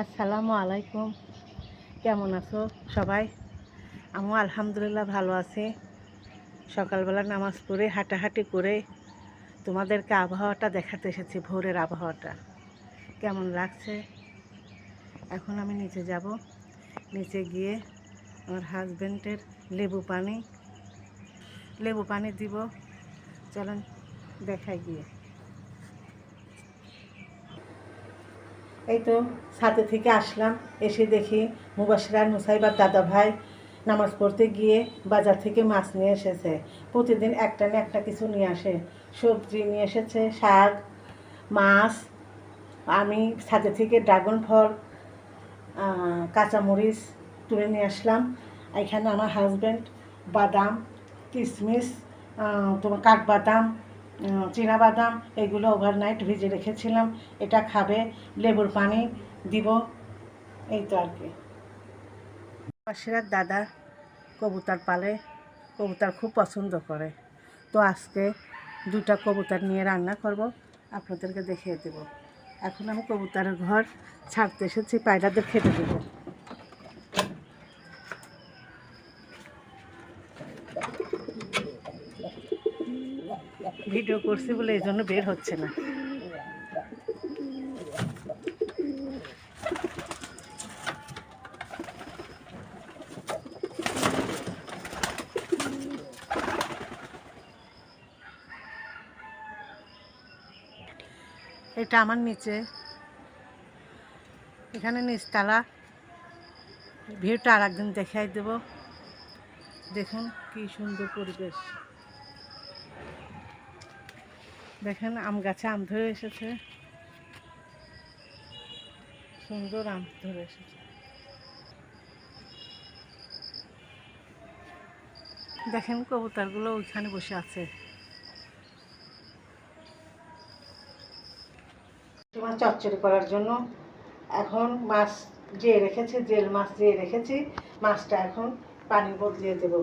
আসসালামু আলাইকুম। কেমন আছো সবাই? আমিও আলহামদুলিল্লাহ ভালো আছি। সকালবেলা নামাজ পড়ে, হাঁটাহাঁটি করে তোমাদেরকে আবহাওয়াটা দেখাতে এসেছি, ভোরের আবহাওয়াটা। কেমন লাগছে? এখন আমি নিচে যাব। নিচে গিয়ে আমার হাজব্যান্ডের লেবু পানি লেবু পানি দিব। চলেন দেখাই গিয়ে। এই তো সাথে থেকে আসলাম, এসে দেখি মুবাসির আর মুসাইবার দাদা ভাই নামাজ পড়তে গিয়ে বাজার থেকে মাছ নিয়ে এসেছে। প্রতিদিন একটা না একটা কিছু নিয়ে আসে। সবজি নিয়ে এসেছে, শাক, মাছ, আমি সাথে থেকে ড্রাগন ফল কাঁচামরিচ তুলে নিয়ে আসলাম। এখানে আমার হাজব্যান্ড বাদাম কিশমিশ তোমার কাঠবাদাম বাদাম এগুলো ওভারনাইট ভিজে রেখেছিলাম। এটা খাবে, লেবুর পানি দিব, এই তো আর কি। পাশের দাদা কবুতর পালে, কবুতর খুব পছন্দ করে। তো আজকে দুটা কবুতর নিয়ে রান্না করব, আপনাদেরকে দেখিয়ে দেব। এখন আমি কবুতরের ঘর ছাড়তে এসেছি, পায়রাদের খেতে দেবো। ভিডিও করছি বলে এই জন্য বের হচ্ছে না। এটা আমার নিচে। এখানে নিচতলা ভিউটা আর একদিন দেখাই দেব। দেখুন কি সুন্দর পরিবেশ। দেখেন, আম গাছে আম ধরে এসেছে। সুন্দর আম ধরে এসেছে। দেখেন, কবুতরগুলো ওইখানে বসে আছে। তোমার চচ্চড়ি করার জন্য এখন মাছ যে রেখেছি, জেল মাছ যে রেখেছি, মাছটা এখন পানি বদলিয়ে দেব।